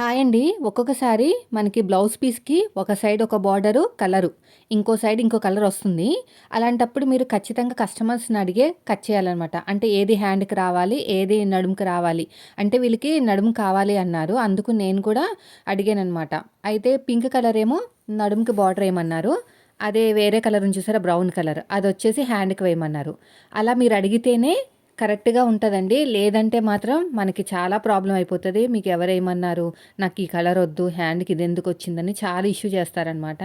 Hi అండి. ఒక్కొక్కసారి మనకి బ్లౌజ్ పీస్కి ఒక సైడ్ ఒక బార్డరు కలరు. ఇంకో సైడ్ ఇంకో కలర్ వస్తుంది. అలాంటప్పుడు మీరు ఖచ్చితంగా కస్టమర్స్ని అడిగే కట్ చేయాలన్నమాట. అంటే ఏది హ్యాండ్కి రావాలి ఏది నడుముకి రావాలి. అంటే వీళ్ళకి నడుము కావాలి అన్నారు. అందుకు నేను కూడా అడిగానమాట అయితే పింక్ కలర్ ఏమో నడుముకి బార్డర్ ఏమన్నారు. అదే వేరే కలర్ చూసారా? Brown colour. అది వచ్చేసి హ్యాండ్కి వేయమన్నారు. అలా మీరు అడిగితేనే కరెక్ట్గా ఉంటుందండి. లేదంటే మాత్రం మనకి చాలా ప్రాబ్లం అయిపోతుంది. మీకు ఎవరేమన్నారు నాకు ఈ కలర్ వద్దు హ్యాండ్కి ఇది ఎందుకు వచ్చిందని చాలా ఇష్యూ చేస్తారనమాట.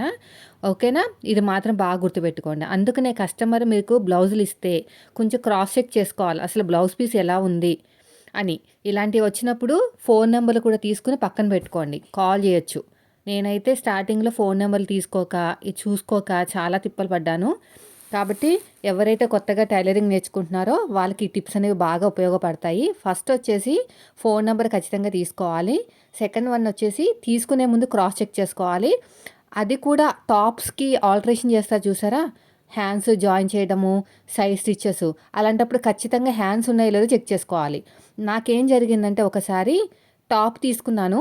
ఓకేనా? ఇది మాత్రం బాగా గుర్తుపెట్టుకోండి. అందుకనే కస్టమర్ మీకు బ్లౌజులు ఇస్తే కొంచెం క్రాస్ చెక్ చేసుకోవాలి. అసలు బ్లౌజ్ పీస్ ఎలా ఉంది? అని. ఇలాంటివి వచ్చినప్పుడు ఫోన్ నెంబర్లు కూడా తీసుకుని పక్కన పెట్టుకోండి. కాల్ చేయొచ్చు. నేనైతే స్టార్టింగ్లో ఫోన్ నెంబర్లు తీసుకోక చూసుకోక చాలా తిప్పలు పడ్డాను. కాబట్టి ఎవరైతే కొత్తగా టైలరింగ్ నేర్చుకుంటున్నారో వాళ్ళకి ఈ టిప్స్ అనేవి బాగా ఉపయోగపడతాయి. ఫస్ట్ వచ్చేసి ఫోన్ నెంబర్ ఖచ్చితంగా తీసుకోవాలి. సెకండ్ వన్ వచ్చేసి తీసుకునే ముందు క్రాస్ చెక్ చేసుకోవాలి. అది కూడా టాప్స్కి ఆల్టరేషన్ చేస్తారు చూసారా? హ్యాండ్స్ జాయిన్ చేయడము సైజ్ స్టిచ్చెస్ అలాంటప్పుడు ఖచ్చితంగా హ్యాండ్స్ ఉన్నాయో లేదో చెక్ చేసుకోవాలి. నాకేం జరిగిందంటే ఒకసారి టాప్ తీసుకున్నాను.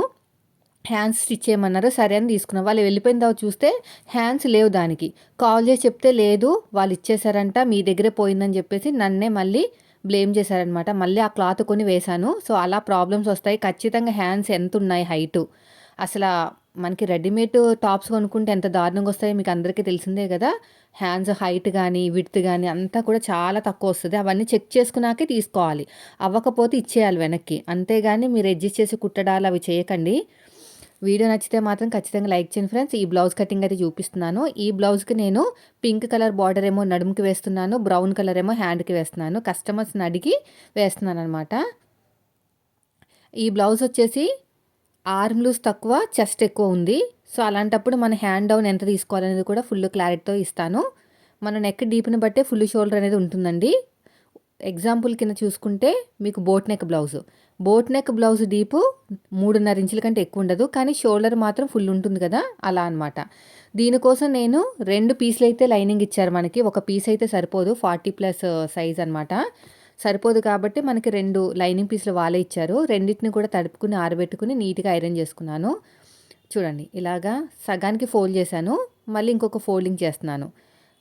హ్యాండ్స్ స్టిచ్ చేయమన్నారు? సరే అని తీసుకున్నాం. వాళ్ళు వెళ్ళిపోయిన తర్వాత చూస్తే హ్యాండ్స్ లేవు దానికి. కాల్ చేసి చెప్తే లేదు వాళ్ళు ఇచ్చేసారంట మీ దగ్గరే పోయిందని చెప్పేసి నన్నే మళ్ళీ బ్లేమ్ చేశారనమాట మళ్ళీ ఆ క్లాత్ కొని వేశాను. సో అలా ప్రాబ్లమ్స్ వస్తాయి. ఖచ్చితంగా హ్యాండ్స్ ఎంత ఉన్నాయి హైటు? అసలు మనకి రెడీమేడ్ టాప్స్ కొనుక్కుంటే ఎంత దారుణంగా వస్తాయో మీకు అందరికీ తెలిసిందే కదా. హ్యాండ్స్ హైట్ కానీ విడ్త్ కానీ అంతా కూడా చాలా తక్కువ వస్తుంది. అవన్నీ చెక్ చేసుకున్నాకే తీసుకోవాలి. అవ్వకపోతే ఇచ్చేయాలి వెనక్కి. అంతేగాని మీరు అడ్జస్ట్ చేసి కుట్టడాలు అవి చేయకండి. వీడియో నచ్చితే మాత్రం ఖచ్చితంగా లైక్ చేయండి ఫ్రెండ్స్. ఈ బ్లౌజ్ కటింగ్ అయితే చూపిస్తున్నాను. ఈ బ్లౌజ్కి నేను పింక్ కలర్ బార్డర్ ఏమో నడుముకి వేస్తున్నాను బ్రౌన్ కలర్ ఏమో హ్యాండ్కి వేస్తున్నాను. కస్టమర్స్ని అడిగి వేస్తున్నాను అనమాట ఈ బ్లౌజ్ వచ్చేసి ఆర్మ్ లూస్ తక్కువ చెస్ట్ ఎక్కువ ఉంది. సో అలాంటప్పుడు మన హ్యాండ్ డౌన్ ఎంత తీసుకోవాలనేది కూడా ఫుల్ క్లారిటీతో ఇస్తాను. మన నెక్ డీప్ని బట్టే ఫుల్ షోల్డర్ అనేది ఉంటుందండి. ఎగ్జాంపుల్ కింద చూసుకుంటే మీకు boat neck blouse boat neck blouse deep మూడున్నర ఇంచుల కంటే ఎక్కువ ఉండదు కానీ షోల్డర్ మాత్రం ఫుల్ ఉంటుంది కదా అలా అనమాట దీనికోసం నేను రెండు పీసులు అయితే లైనింగ్ ఇచ్చారు మనకి. ఒక పీస్ అయితే సరిపోదు ఫార్టీ ప్లస్ uh, సైజ్ అనమాట సరిపోదు కాబట్టి మనకి రెండు లైనింగ్ పీసులు వాళ్ళే ఇచ్చారు. రెండింటిని కూడా తడుపుకుని ఆరబెట్టుకుని నీట్గా ఐరన్ చేసుకున్నాను. చూడండి ఇలాగా సగానికి ఫోల్డ్ చేశాను. మళ్ళీ ఇంకొక ఫోల్డింగ్ చేస్తున్నాను.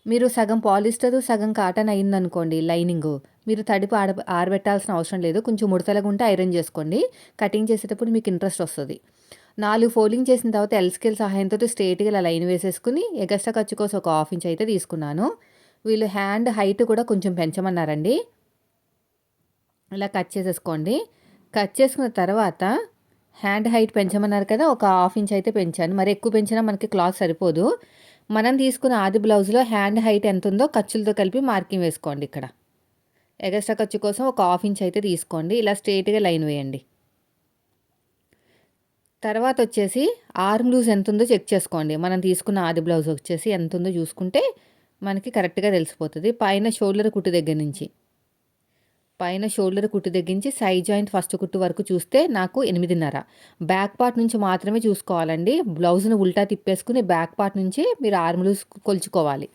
మీరు సగం పాలిస్టర్ సగం కాటన్ అయిందనుకోండి లైనింగ్. మీరు తడిపి ఆడ ఆరబెట్టాల్సిన అవసరం లేదు. కొంచెం ముడతలుగా ఉంటే ఐరన్ చేసుకోండి. కటింగ్ చేసేటప్పుడు మీకు ఇంట్రెస్ట్ వస్తుంది. నాలుగు ఫోల్డింగ్ చేసిన తర్వాత ఎల్ స్కేల్ సహాయంతో స్ట్రేట్గా ఇలా లైన్ వేసేసుకుని ఎగస్ట్రా ఖర్చు కోసం ఒక హాఫ్ ఇంచ్ అయితే తీసుకున్నాను. వీళ్ళు హ్యాండ్ హైట్ కూడా కొంచెం పెంచమన్నారండి. ఇలా కట్ చేసేసుకోండి. కట్ చేసుకున్న తర్వాత హ్యాండ్ హైట్ పెంచమన్నారు కదా ఒక హాఫ్ ఇంచ్ అయితే పెంచాను. మరి ఎక్కువ పెంచినా మనకి క్లాత్ సరిపోదు. మనం తీసుకున్న ఆది బ్లౌజ్లో హ్యాండ్ హైట్ ఎంత ఉందో ఖర్చులతో కలిపి మార్కింగ్ వేసుకోండి ఇక్కడ. ఎగస్ట్రా ఖర్చు కోసం ఒక హాఫ్ ఇంచ్ అయితే తీసుకోండి. ఇలా స్ట్రైట్గా లైన్ వేయండి. తర్వాత వచ్చేసి ఆర్మ్ లూజ్ ఎంత ఉందో చెక్ చేసుకోండి. మనం తీసుకున్న ఆది బ్లౌజ్ వచ్చేసి ఎంత ఉందో చూసుకుంటే మనకి కరెక్ట్గా తెలిసిపోతుంది. పైన షోల్డర్ కుట్టు దగ్గర నుంచి. పైన షోల్డర్ కుట్టు తగ్గించి సై జాయింట్ ఫస్ట్ కుట్టు వరకు చూస్తే నాకు ఎనిమిదిన్నర. బ్యాక్ పార్ట్ నుంచి మాత్రమే చూసుకోవాలండి. బ్లౌజ్ను ఉల్టా తిప్పేసుకుని బ్యాక్ పార్ట్ నుంచి మీరు ఆర్ములు కొలుచుకోవాలి.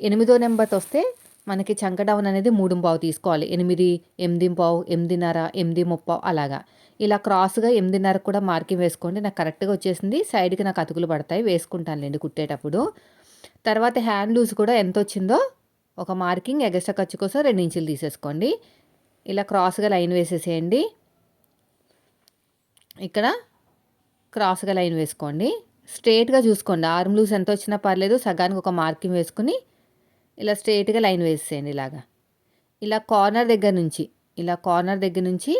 ఎనిమిదో నెంబర్ వస్తే మనకి చంక డౌన్ అనేది మూడు పావు తీసుకోవాలి. ఎనిమిది ఎనిమిది పావు ఎనిమిదిన్నర ఎనిమిది ముప్పావు అలాగా. ఇలా క్రాస్గా ఎనిమిదిన్నర కూడా మార్కింగ్ వేసుకోండి. నాకు కరెక్ట్గా వచ్చేసింది. సైడ్కి నాకు అతుకులు పడతాయి. వేసుకుంటానులేండి కుట్టేటప్పుడు. తర్వాత హ్యాండ్ లూజ్ కూడా ఎంత వచ్చిందో ఒక మార్కింగ్ ఎగస్ట్రా ఖర్చు కోసం రెండు ఇంచులు తీసేసుకోండి. ఇలా క్రాస్గా లైన్ వేసేసేయండి. ఇక్కడ క్రాస్గా లైన్ వేసుకోండి. స్ట్రేట్గా చూసుకోండి. ఆర్మ్ లూస్ ఎంత వచ్చినా పర్లేదు సగానికి ఒక మార్కింగ్ వేసుకుని ఇలా స్ట్రేట్గా లైన్ వేసేయండి ఇలాగా. ఇలా కార్నర్ దగ్గర నుంచి ఇలా కార్నర్ దగ్గర నుంచి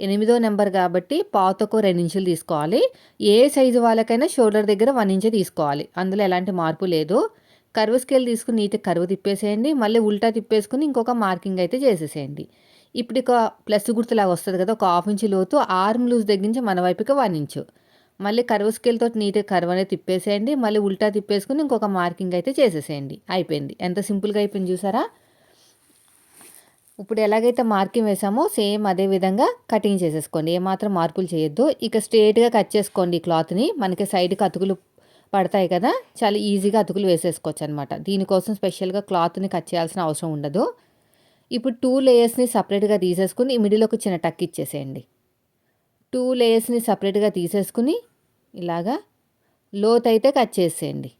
ఎనిమిదో నెంబర్ కాబట్టి పాతకు రెండు ఇంచులు తీసుకోవాలి. ఏ సైజు వాళ్ళకైనా షోల్డర్ దగ్గర వన్ ఇంచే తీసుకోవాలి. అందులో ఎలాంటి మార్పు లేదు. కరువు స్కేల్ తీసుకుని నీట్గా కరువు తిప్పేసేయండి. మళ్ళీ ఉల్టా తిప్పేసుకుని ఇంకొక మార్కింగ్ అయితే చేసేసేయండి. ఇప్పుడు ఇక ప్లస్ గుర్తులాగా వస్తుంది కదా ఒక హాఫ్ ఇంచ్ లోతు ఆర్మ్ లూజ్ దగ్గర నుంచి మన వైపుకి వన్ ఇంచు. మళ్ళీ కరువు స్కేల్తో నీట్గా కరువు అనేది తిప్పేసేయండి మళ్ళీ ఉల్టా తిప్పేసుకుని ఇంకొక మార్కింగ్ అయితే చేసేసేయండి. అయిపోయింది. ఎంత సింపుల్గా అయిపోయింది చూసారా? ఇప్పుడు ఎలాగైతే మార్కింగ్ వేసామో సేమ్ అదే విధంగా కటింగ్ చేసేసుకోండి. ఏమాత్రం మార్పులు చేయొద్దు. ఇక స్ట్రేట్గా కట్ చేసుకోండి క్లాత్ని. మనకి సైడ్కి అతుకులు పడతాయి కదా చాలా ఈజీగా అతుకులు వేసేసుకోవచ్చు అనమాట దీనికోసం స్పెషల్గా క్లాత్ని కట్ చేయాల్సిన అవసరం ఉండదు. ఇప్పుడు టూ లేయర్స్ని సపరేట్గా తీసేసుకుని మిడిలోకి ఒక చిన్న టక్ ఇచ్చేసేయండి. టూ లేయర్స్ని సపరేట్గా తీసేసుకుని ఇలాగా లోత్ అయితే కట్ చేసేయండి.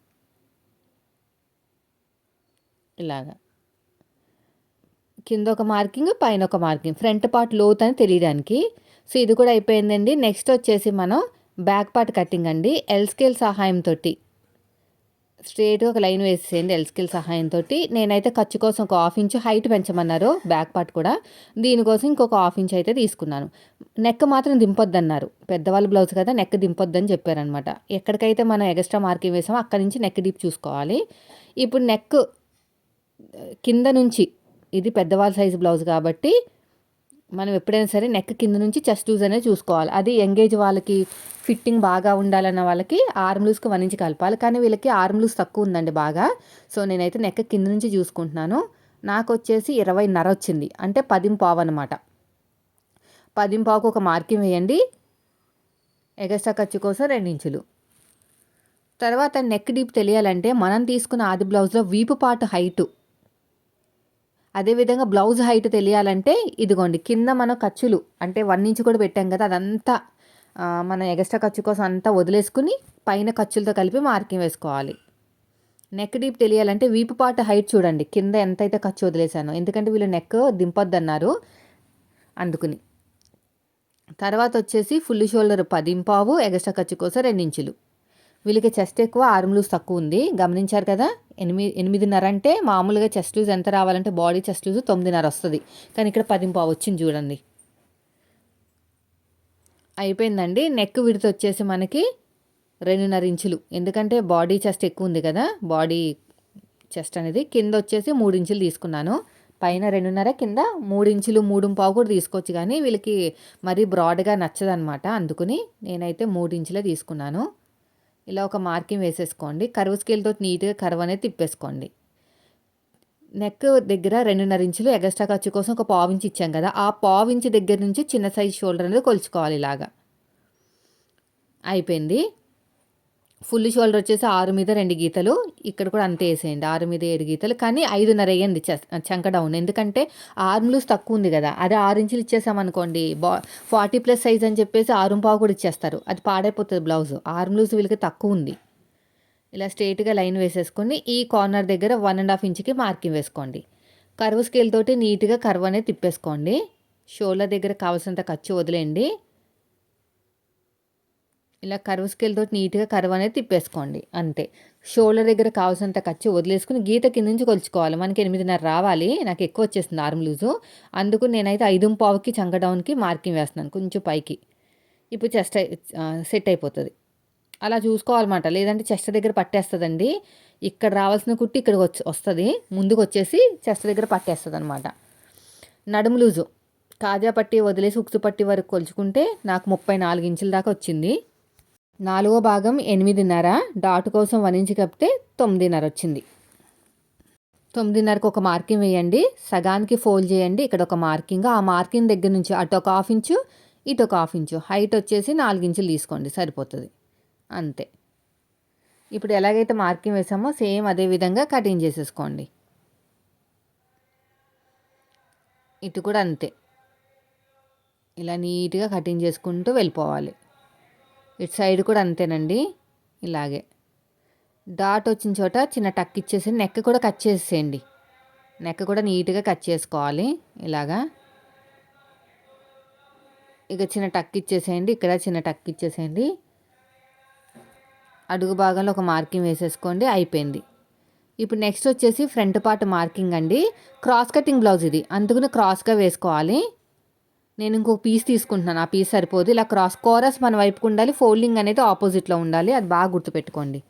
ఇలాగా. కింద ఒక మార్కింగ్ పైన ఒక మార్కింగ్ ఫ్రంట్ పార్ట్ లోత్ అని తెలియడానికి. సో ఇది కూడా అయిపోయిందండి. నెక్స్ట్ వచ్చేసి మనం బ్యాక్ పార్ట్ కటింగ్ అండి. ఎల్ స్కేల్ సహాయంతో స్ట్రేట్గా ఒక లైన్ వేసేయండి ఎల్స్కిల్ సహాయంతో నేనైతే ఖర్చు కోసం ఒక హాఫ్ ఇంచ్ హైట్ పెంచమన్నారు బ్యాక్ పార్ట్ కూడా. దీనికోసం ఇంకొక హాఫ్ ఇంచ్ అయితే తీసుకున్నాను. నెక్ మాత్రం దింపొద్దన్నారు. పెద్దవాళ్ళ బ్లౌజ్ కదా నెక్ దింపొద్దని చెప్పారనమాట ఎక్కడికైతే మనం ఎక్స్ట్రా మార్కింగ్ వేసామో అక్కడి నుంచి నెక్ డీప్ చూసుకోవాలి. ఇప్పుడు నెక్ కింద నుంచి ఇది పెద్దవాళ్ళ సైజు బ్లౌజ్ కాబట్టి మనం ఎప్పుడైనా సరే నెక్ కింద నుంచి చెస్ట్ లూజ్ అనేది చూసుకోవాలి. అది ఎంగేజ్ వాళ్ళకి ఫిట్టింగ్ బాగా ఉండాలన్న వాళ్ళకి ఆర్మ్ లూజ్కి వన్ ఇంచ్ కలపాలి. కానీ వీళ్ళకి ఆర్మ్ లూజ్ తక్కువ ఉందండి బాగా. సో నేనైతే నెక్ కింద నుంచి చూసుకుంటున్నాను. నాకు వచ్చేసి ఇరవైన్నర వచ్చింది. అంటే పదింపావు అనమాట పదింపావుకు ఒక మార్కింగ్ వేయండి. ఎగస్ట్రా ఖర్చు కోసం రెండించులు తర్వాత నెక్ డీప్ తెలియాలంటే మనం తీసుకున్న ఆది బ్లౌజ్లో వీపు పాటు హైటు అదేవిధంగా బ్లౌజ్ హైట్ తెలియాలంటే ఇదిగోండి కింద మనం ఖర్చులు అంటే వన్ ఇంచ్ కూడా పెట్టాం కదా అదంతా మన ఎగస్ట్రా ఖర్చు కోసం అంతా వదిలేసుకుని పైన ఖర్చులతో కలిపి మార్కింగ్ వేసుకోవాలి. నెక్ డీప్ తెలియాలంటే వీపు పాటు హైట్ చూడండి కింద ఎంతైతే ఖర్చు వదిలేసానో ఎందుకంటే వీళ్ళు నెక్ దింపొద్దన్నారు అందుకుని. తర్వాత వచ్చేసి ఫుల్ షోల్డర్ పదింపావు ఎగస్ట్రా ఖర్చు కోసం రెండించులు. వీళ్ళకి చెస్ట్ ఎక్కువ ఆర్మ్ లూజ్ తక్కువ ఉంది. గమనించారు కదా ఎనిమిది ఎనిమిదిన్నర అంటే మామూలుగా చెస్ట్ లూజ్ ఎంత రావాలంటే బాడీ చెస్ట్ లూజ్ తొమ్మిదిన్నర వస్తుంది. కానీ ఇక్కడ పదింపావు వచ్చింది చూడండి. అయిపోయిందండి. నెక్ విడత వచ్చేసి మనకి రెండున్నర ఇంచులు. ఎందుకంటే బాడీ చెస్ట్ ఎక్కువ ఉంది కదా బాడీ చెస్ట్ అనేది కింద వచ్చేసి మూడు ఇంచులు తీసుకున్నాను. పైన రెండున్నర కింద మూడు ఇంచులు మూడు పావు కూడా తీసుకోవచ్చు. కానీ వీళ్ళకి మరీ బ్రాడ్గా నచ్చదనమాట అందుకుని నేనైతే మూడు ఇంచులే తీసుకున్నాను. ఇలా ఒక మార్కింగ్ వేసేసుకోండి. కరువు స్కేల్తో నీట్గా కరువు అనేది తిప్పేసుకోండి. నెక్ దగ్గర రెండున్నర ఇంచులు ఎగస్ట్రా ఖర్చు కోసం ఒక పావించి ఇచ్చాం కదా ఆ పావించి దగ్గర నుంచి చిన్న సైజ్ షోల్డర్ అనేది కొలుచుకోవాలి ఇలాగా. అయిపోయింది. ఫుల్ షోల్డర్ వచ్చేసి ఆరు మీద రెండు గీతలు. ఇక్కడ కూడా అంతే వేసేయండి. ఆరు మీద ఏడు గీతలు. కానీ ఐదున్నర వేయండి. చంక డౌన్. ఎందుకంటే ఆర్మ్లూస్ తక్కువ ఉంది కదా. అదే ఆరు ఇంచులు ఇచ్చేసామనుకోండి బా ఫార్టీ ప్లస్ సైజ్ అని చెప్పేసి ఆరుంపావు కూడా ఇచ్చేస్తారు. అది పాడైపోతుంది బ్లౌజ్. ఆర్మ్లూస్ వీళ్ళకి తక్కువ ఉంది. ఇలా స్ట్రేట్గా లైన్ వేసేసుకొని ఈ కార్నర్ దగ్గర వన్ అండ్ హాఫ్ ఇంచ్కి మార్కింగ్ వేసుకోండి. కర్వ్ స్కేల్ తోటి నీట్గా కర్వ్ అనేది తిప్పేసుకోండి. షోల్డర్ దగ్గర కావాల్సినంత ఖర్చు వదిలేయండి. ఇలా కరువు స్కేల్తో నీట్గా కరువు అనేది తిప్పేసుకోండి అంతే. షోల్డర్ దగ్గర కావాల్సినంత ఖర్చు వదిలేసుకుని గీత కింద నుంచి కొలుచుకోవాలి. మనకి ఎనిమిదిన్నర రావాలి నాకు ఎక్కువ వచ్చేస్తుంది ఆర్మ్ లూజు. అందుకు నేనైతే ఐదు పావుకి చంక డౌన్కి మార్కింగ్ వేస్తున్నాను కొంచెం పైకి. ఇప్పుడు చెస్ట్ సెట్ అయిపోతుంది. అలా చూసుకోవాలన్నమాట. లేదంటే చెస్ట్ దగ్గర పట్టేస్తుందండి. ఇక్కడ రావాల్సిన కుట్టి ఇక్కడికి వచ్చి వస్తుంది. ముందుకు వచ్చేసి చెస్ట్ దగ్గర పట్టేస్తుంది అనమాట నడుము లూజు. కాజా పట్టి వదిలేసి ఉక్సు పట్టి వరకు కొలుచుకుంటే నాకు ముప్పై నాలుగు ఇంచుల దాకా వచ్చింది. నాలుగో భాగం ఎనిమిదిన్నర. డాట్ కోసం వన్ ఇంచ్ కప్పితే తొమ్మిదిన్నర వచ్చింది. తొమ్మిదిన్నరకు ఒక మార్కింగ్ వేయండి. సగానికి ఫోల్డ్ చేయండి. ఇక్కడ ఒక మార్కింగ్. ఆ మార్కింగ్ దగ్గర నుంచి అటు ఒక హాఫ్ ఇంచు ఇటు ఒక హాఫ్ ఇంచు. హైట్ వచ్చేసి నాలుగు ఇంచులు తీసుకోండి. సరిపోతుంది. అంతే. ఇప్పుడు ఎలాగైతే మార్కింగ్ వేసామో సేమ్ అదే విధంగా కటింగ్ చేసేసుకోండి. ఇటు కూడా అంతే. ఇలా నీట్గా కటింగ్ చేసుకుంటూ వెళ్ళిపోవాలి. ఇటు సైడ్ కూడా అంతేనండి. ఇలాగే. డాట్ వచ్చిన చోట చిన్న టక్ ఇచ్చేసి నెక్ కూడా కట్ చేసేయండి. నెక్ కూడా నీట్గా కట్ చేసుకోవాలి. ఇలాగా. ఇక చిన్న టక్ ఇచ్చేసేయండి. ఇక్కడ చిన్న టక్ ఇచ్చేసేయండి. అడుగు భాగంలో ఒక మార్కింగ్ వేసేసుకోండి. అయిపోయింది. ఇప్పుడు నెక్స్ట్ వచ్చేసి ఫ్రంట్ పార్ట్ మార్కింగ్ అండి. క్రాస్ కటింగ్ బ్లౌజ్ ఇది. అందుకని క్రాస్గా వేసుకోవాలి. నేను ఇంకొక పీస్ తీసుకుంటున్నాను. ఆ పీస్ సరిపోదు. ఇలా క్రాస్ కోరస్ మన వైపుకు ఉండాలి. ఫోల్డింగ్ అనేది ఆపోజిట్లో ఉండాలి. అది బాగా గుర్తుపెట్టుకోండి.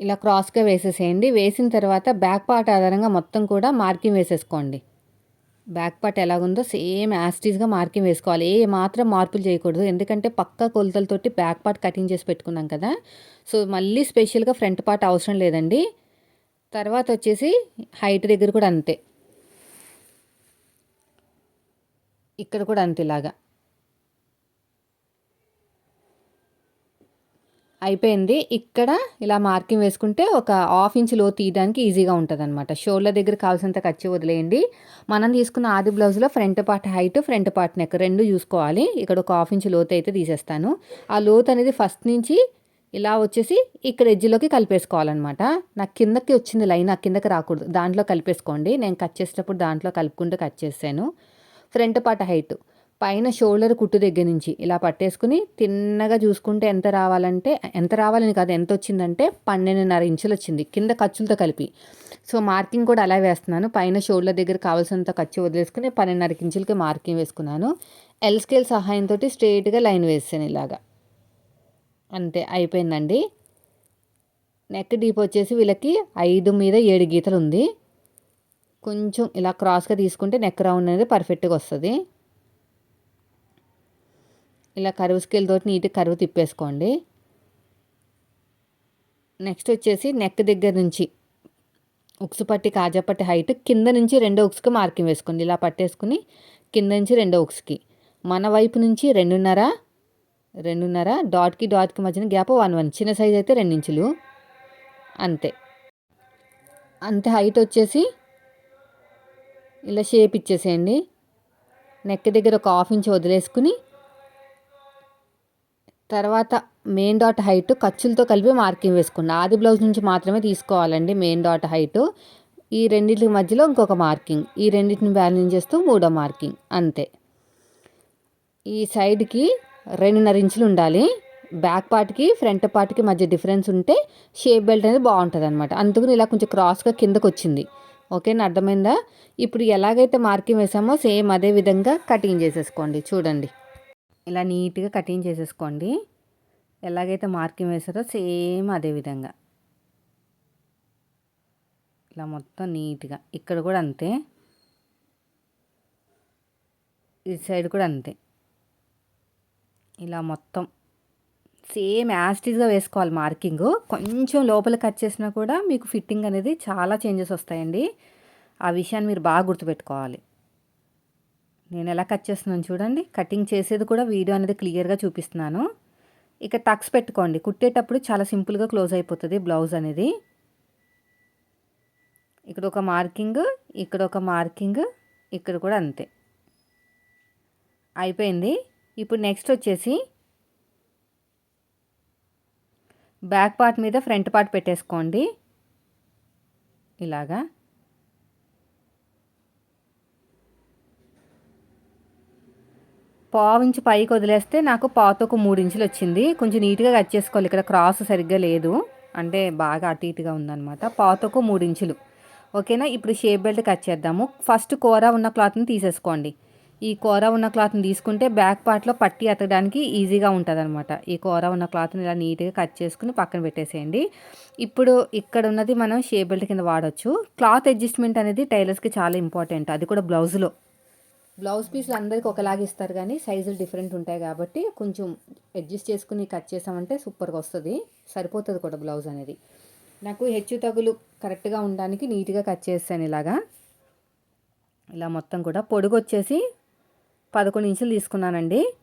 ఇలా క్రాస్గా వేసేసేయండి. వేసిన తర్వాత బ్యాక్ పార్ట్ ఆధారంగా మొత్తం కూడా మార్కింగ్ వేసేసుకోండి. బ్యాక్ పార్ట్ ఎలాగుందో సేమ్ యాస్టీస్గా మార్కింగ్ వేసుకోవాలి. ఏ మాత్రం మార్పులు చేయకూడదు. ఎందుకంటే పక్క కొలతలతోటి బ్యాక్ పార్ట్ కటింగ్ చేసి పెట్టుకున్నాం కదా. సో మళ్ళీ స్పెషల్గా ఫ్రంట్ పార్ట్ అవసరం లేదండి. తర్వాత వచ్చేసి హైట్ దగ్గర కూడా అంతే. ఇక్కడ కూడా అంతేలాగా అయిపోయింది. ఇక్కడ ఇలా మార్కింగ్ వేసుకుంటే ఒక హాఫ్ ఇంచ్లో తీయడానికి ఈజీగా ఉంటుంది అనమాట షోల్డర్ దగ్గర కావాల్సినంత ఖర్చు వదిలేయండి. మనం తీసుకున్న ఆది బ్లౌజ్లో front part height front part neck రెండు చూసుకోవాలి. ఇక్కడ ఒక హాఫ్ ఇంచ్ లోతు అయితే తీసేస్తాను. ఆ లోతు అనేది ఫస్ట్ నుంచి ఇలా వచ్చేసి ఇక్కడ ఎడ్జ్లోకి కలిపేసుకోవాలన్నమాట. నాకు కిందకి వచ్చింది లైన్ ఆ కిందకి రాకూడదు. దాంట్లో కలిపేసుకోండి. నేను కట్ చేసేటప్పుడు దాంట్లో కలుపుకుంటూ కట్ చేసాను ఫ్రంట్ పార్ట్ హైట్. పైన షోల్డర్ కుట్టు దగ్గర నుంచి ఇలా పట్టేసుకుని తిన్నగా చూసుకుంటే ఎంత రావాలంటే ఎంత రావాలని కాదు ఎంత వచ్చిందంటే పన్నెండున్నర ఇంచులు వచ్చింది కింద ఖర్చులతో కలిపి. సో మార్కింగ్ కూడా అలా వేస్తున్నాను. పైన షోల్డర్ దగ్గర కావాల్సినంత ఖర్చు వదిలేసుకుని పన్నెండున్నర ఇంచులకి మార్కింగ్ వేసుకున్నాను. ఎల్ స్కేల్ సహాయంతో స్ట్రేట్గా లైన్ వేసాను ఇలాగా. అంతే అయిపోయిందండి. నెక్ డీప్ వచ్చేసి వీళ్ళకి ఐదు మీద ఏడు గీతలు ఉంది. కొంచెం ఇలా క్రాస్గా తీసుకుంటే నెక్ రౌండ్ అనేది పర్ఫెక్ట్గా వస్తుంది. ఇలా కరువు స్కేల్ తోటి నీట్గా కరువు తిప్పేసుకోండి. నెక్స్ట్ వచ్చేసి నెక్ దగ్గర నుంచి ఉక్స్ పట్టి కాజా పట్టి హైట్ కింద నుంచి రెండో ఉక్స్కి మార్కింగ్ వేసుకోండి. ఇలా పట్టేసుకుని కింద నుంచి రెండో ఉక్స్కి. మన వైపు నుంచి రెండున్నర రెండున్నర డాట్కి డాట్కి మధ్యన గ్యాప్ వన్ వన్. చిన్న సైజ్ అయితే రెండించులు. అంతే. అంతే హైట్ వచ్చేసి ఇలా షేప్ ఇచ్చేసేయండి. నెక్ దగ్గర ఒక హాఫ్ ఇంచ్ వదిలేసుకుని తర్వాత మెయిన్ డాట్ హైట్ ఖర్చులతో కలిపి మార్కింగ్ వేసుకున్న ఆది బ్లౌజ్ నుంచి మాత్రమే తీసుకోవాలండి మెయిన్ డాట్ హైట్. ఈ రెండింటి మధ్యలో ఇంకొక మార్కింగ్ ఈ రెండింటిని బ్యాలెన్స్ చేస్తూ మూడో మార్కింగ్ అంతే. ఈ సైడ్కి రెండున్నర ఇంచులు ఉండాలి. బ్యాక్ పార్ట్కి ఫ్రంట్ పార్ట్కి మధ్య డిఫరెన్స్ ఉంటే షేప్ బెల్ట్ అనేది బాగుంటుంది అనమాట అందుకని ఇలా కొంచెం క్రాస్గా కిందకు వచ్చింది ఓకేనా అర్థమైందా? ఇప్పుడు ఎలాగైతే మార్కింగ్ వేసామో సేమ్ అదే విధంగా కటింగ్ చేసేసుకోండి చూడండి. ఇలా నీట్గా కటింగ్ చేసేసుకోండి. ఎలాగైతే మార్కింగ్ వేసారో సేమ్ అదే విధంగా. ఇలా మొత్తం నీట్గా. ఇక్కడ కూడా అంతే. ఈ సైడ్ కూడా అంతే. ఇలా మొత్తం సేమ్ యాస్టీస్గా వేసుకోవాలి మార్కింగ్. కొంచెం లోపల కట్ చేసినా కూడా మీకు ఫిట్టింగ్ అనేది చాలా చేంజెస్ వస్తాయండి. ఆ విషయాన్ని మీరు బాగా గుర్తుపెట్టుకోవాలి. నేను ఎలా కట్ చేస్తున్నాను చూడండి. కటింగ్ చేసేది కూడా వీడియో అనేది క్లియర్గా చూపిస్తున్నాను. ఇక టక్స్ పెట్టుకోండి. కుట్టేటప్పుడు చాలా సింపుల్గా క్లోజ్ అయిపోతుంది బ్లౌజ్ అనేది. ఇక్కడ ఒక మార్కింగ్ ఇక్కడ ఒక మార్కింగ్ ఇక్కడ కూడా అంతే. అయిపోయింది. ఇప్పుడు నెక్స్ట్ వచ్చేసి బ్యాక్ పార్ట్ మీద ఫ్రంట్ పార్ట్ పెట్టేసుకోండి. ఇలాగా. పావు ఇంచు పైకి వదిలేస్తే నాకు పాత ఒక మూడు ఇంచులు వచ్చింది. కొంచెం నీట్గా కట్ చేసుకోవాలి. ఇక్కడ క్రాస్ సరిగ్గా లేదు. అంటే బాగా అటు ఇటుగా ఉందన్నమాట. పాత ఒక మూడు ఇంచులు. ఓకేనా? ఇప్పుడు షేప్ బెల్ట్ కట్ చేద్దాము. ఫస్ట్ కూర ఉన్న క్లాత్ని తీసేసుకోండి. ఈ కూర ఉన్న క్లాత్ని తీసుకుంటే బ్యాక్ పార్ట్లో పట్టి అతకడానికి ఈజీగా ఉంటుంది అనమాట ఈ కూర ఉన్న క్లాత్ని ఇలా నీట్గా కట్ చేసుకుని పక్కన పెట్టేసేయండి. ఇప్పుడు ఇక్కడ ఉన్నది మనం షేబెల్ట్ బెల్ట్ కింద వాడచ్చు. క్లాత్ అడ్జస్ట్మెంట్ అనేది టైలర్స్కి చాలా ఇంపార్టెంట్. అది కూడా బ్లౌజ్లో. బ్లౌజ్ పీస్లు అందరికి ఒకలాగా ఇస్తారు కానీ సైజులు డిఫరెంట్ ఉంటాయి కాబట్టి కొంచెం అడ్జస్ట్ చేసుకుని కట్ చేసామంటే సూపర్గా వస్తుంది. సరిపోతుంది కూడా బ్లౌజ్ అనేది. నాకు హెచ్చు తగులు కరెక్ట్గా ఉండడానికి నీట్గా కట్ చేస్తాను ఇలాగా. ఇలా మొత్తం కూడా పొడుగు వచ్చేసి పదకొండు ఇంచులు తీసుకున్నానండి.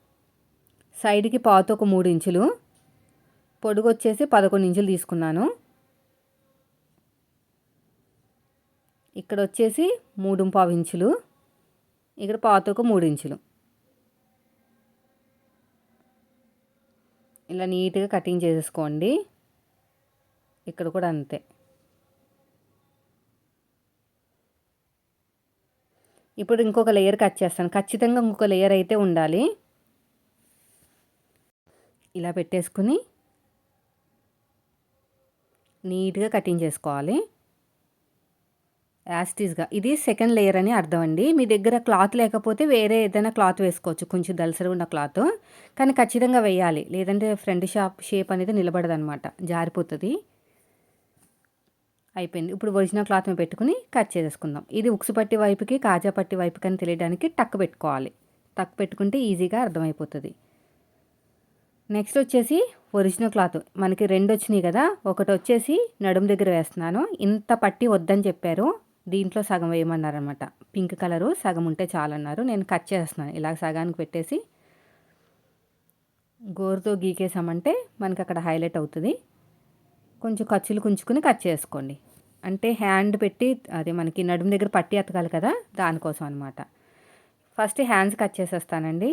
సైడ్కి పాత ఒక మూడు ఇంచులు. పొడుగు వచ్చేసి పదకొండు ఇంచులు తీసుకున్నాను. ఇక్కడ వచ్చేసి మూడు పావు ఇంచులు. ఇక్కడ పాత ఒక మూడు ఇంచులు. ఇలా నీట్గా కటింగ్ చేసేసుకోండి. ఇక్కడ కూడా అంతే. ఇప్పుడు ఇంకొక లేయర్ కట్ చేస్తాను. ఖచ్చితంగా ఇంకొక లేయర్ అయితే ఉండాలి. ఇలా పెట్టేసుకుని నీట్గా కటింగ్ చేసుకోవాలి. యాస్టీస్గా ఇది సెకండ్ లేయర్ అని అర్థం అండి. మీ దగ్గర క్లాత్ లేకపోతే వేరే ఏదైనా క్లాత్ వేసుకోవచ్చు. కొంచెం దలసరి ఉన్న క్లాత్ కానీ ఖచ్చితంగా వేయాలి. లేదంటే ఫ్రంట్ షాప్ షేప్ అనేది నిలబడదనమాట జారిపోతుంది. అయిపోయింది. ఇప్పుడు ఒరిజినల్ క్లాత్ మీద పెట్టుకుని కట్ చేసేసుకుందాం. ఇది ఉక్సు పట్టి వైపుకి కాజా పట్టి వైపుకి అని తెలియడానికి టక్ పెట్టుకోవాలి. టక్ పెట్టుకుంటే ఈజీగా అర్థమైపోతుంది. నెక్స్ట్ వచ్చేసి ఒరిజినల్ క్లాత్. మనకి రెండు వచ్చినాయి కదా ఒకటి వచ్చేసి నడుము దగ్గర వేస్తున్నాను. ఇంత పట్టి వద్దని చెప్పారు. దీంట్లో సగం వేయమన్నారనమాట పింక్ కలరు సగం ఉంటే చాలన్నారు. నేను కట్ చేస్తున్నాను. ఇలా సగానికి పెట్టేసి గోరుతో గీకేసామంటే మనకి అక్కడ హైలైట్ అవుతుంది. కొంచెం ఖర్చులు కుంచుకుని కట్ చేసుకోండి. అంటే హ్యాండ్ పెట్టి అది మనకి నడుము దగ్గర పట్టి ఎత్తగాలి కదా దానికోసం అనమాట ఫస్ట్ హ్యాండ్స్ కట్ చేసేస్తానండి.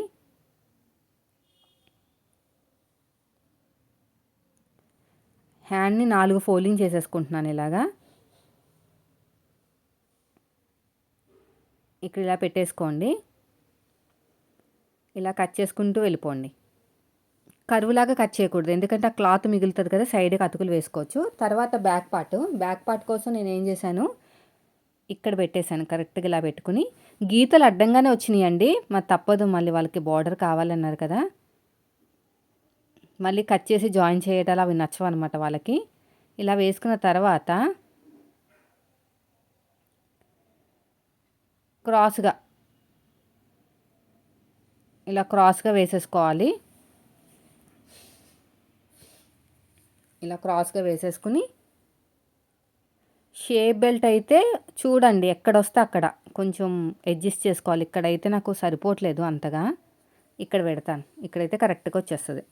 హ్యాండ్ని నాలుగు ఫోల్డింగ్ చేసేసుకుంటున్నాను ఇలాగా. ఇక్కడ ఇలా పెట్టేసుకోండి. ఇలా కట్ చేసుకుంటూ వెళ్ళిపోండి. కరువులాగా కట్ చేయకూడదు. ఎందుకంటే ఆ క్లాత్ మిగులుతుంది కదా సైడ్కి అతుకులు వేసుకోవచ్చు. తర్వాత బ్యాక్ పార్ట్ బ్యాక్ పార్ట్ కోసం నేను ఏం చేశాను ఇక్కడ పెట్టేశాను కరెక్ట్గా ఇలా పెట్టుకుని. గీతలు అడ్డంగానే వచ్చినాయండి. మరి తప్పదు మళ్ళీ వాళ్ళకి బార్డర్ కావాలన్నారు కదా. మళ్ళీ కట్ చేసి జాయిన్ చేయటాలు అవి నచ్చవు అనమాట వాళ్ళకి. ఇలా వేసుకున్న తర్వాత క్రాస్గా ఇలా క్రాస్గా వేసేసుకోవాలి. ఇలా క్రాస్గా వేసేసుకుని షేప్ బెల్ట్ అయితే చూడండి ఎక్కడ వస్తే అక్కడ. కొంచెం అడ్జస్ట్ చేసుకోవాలి. ఇక్కడైతే నాకు సరిపోవట్లేదు అంతగా. ఇక్కడ పెడతాను. ఇక్కడైతే కరెక్ట్గా వచ్చేస్తుంది.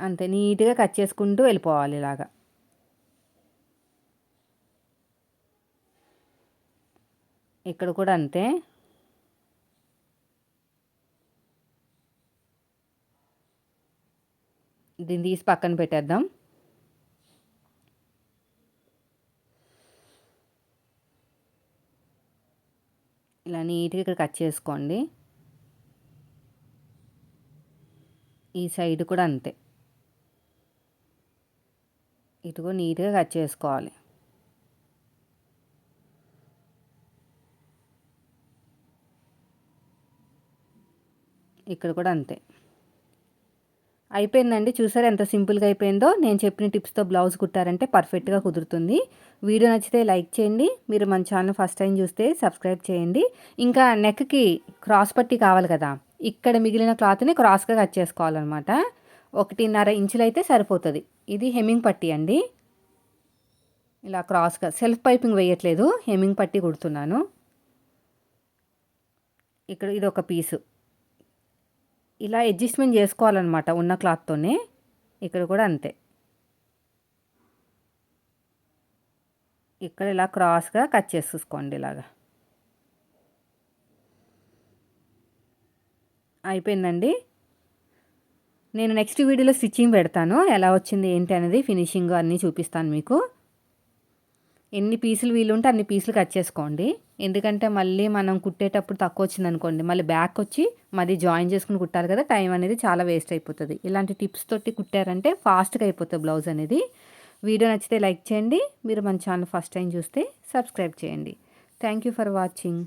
అంతే నీట్గా కట్ చేసుకుంటూ వెళ్ళిపోవాలి ఇలాగా. ఇక్కడ కూడా అంతే. దీన్ని తీసి పక్కన పెట్టేద్దాం. ఇలా నీట్గా ఇక్కడ కట్ చేసుకోండి. ఈ సైడ్ కూడా అంతే. ఇటు కూడా నీట్గా కట్ చేసుకోవాలి. ఇక్కడ కూడా అంతే. అయిపోయిందండి. చూసారా ఎంత సింపుల్గా అయిపోయిందో? నేను చెప్పిన టిప్స్తో బ్లౌజ్ కుట్టారంటే పర్ఫెక్ట్గా కుదురుతుంది. వీడియో నచ్చితే లైక్ చేయండి. మీరు మన ఛానల్ ఫస్ట్ టైం చూస్తే సబ్స్క్రైబ్ చేయండి. ఇంకా నెక్కి క్రాస్ పట్టి కావాలి కదా. ఇక్కడ మిగిలిన క్లాత్ని క్రాస్గా కట్ చేసుకోవాలన్నమాట. ఒకటిన్నర ఇంచులు అయితే సరిపోతుంది. ఇది హెమ్మింగ్ పట్టి అండి. ఇలా క్రాస్గా సెల్ఫ్ పైపింగ్ వేయట్లేదు. హెమ్మింగ్ పట్టి కుడుతున్నాను. ఇక్కడ ఇది ఒక పీసు. ఇలా అడ్జస్ట్మెంట్ చేసుకోవాలన్నమాట ఉన్న క్లాత్తోనే ఇక్కడ కూడా అంతే. ఇక్కడ ఇలా క్రాస్గా కట్ చేసేసుకోండి ఇలాగా. అయిపోయిందండి. నేను నెక్స్ట్ వీడియోలో స్టిచ్చింగ్ పెడతాను. ఎలా వచ్చింది ఏంటి అనేది ఫినిషింగ్ అన్నీ చూపిస్తాను మీకు. ఎన్ని పీసులు వీలుంటే అన్ని పీసులు కట్ చేసుకోండి. ఎందుకంటే మళ్ళీ మనం కుట్టేటప్పుడు తక్కువ వచ్చింది అనుకోండి మళ్ళీ బ్యాక్ వచ్చి మళ్ళీ జాయిన్ చేసుకుని కుట్టాలి కదా టైం అనేది చాలా వేస్ట్ అయిపోతుంది. ఇలాంటి టిప్స్ తోటి కుట్టారంటే ఫాస్ట్గా అయిపోతుంది బ్లౌజ్ అనేది. వీడియో నచ్చితే లైక్ చేయండి. మీరు మన ఛానల్ ఫస్ట్ టైం చూస్తే సబ్స్క్రైబ్ చేయండి. Thank you for watching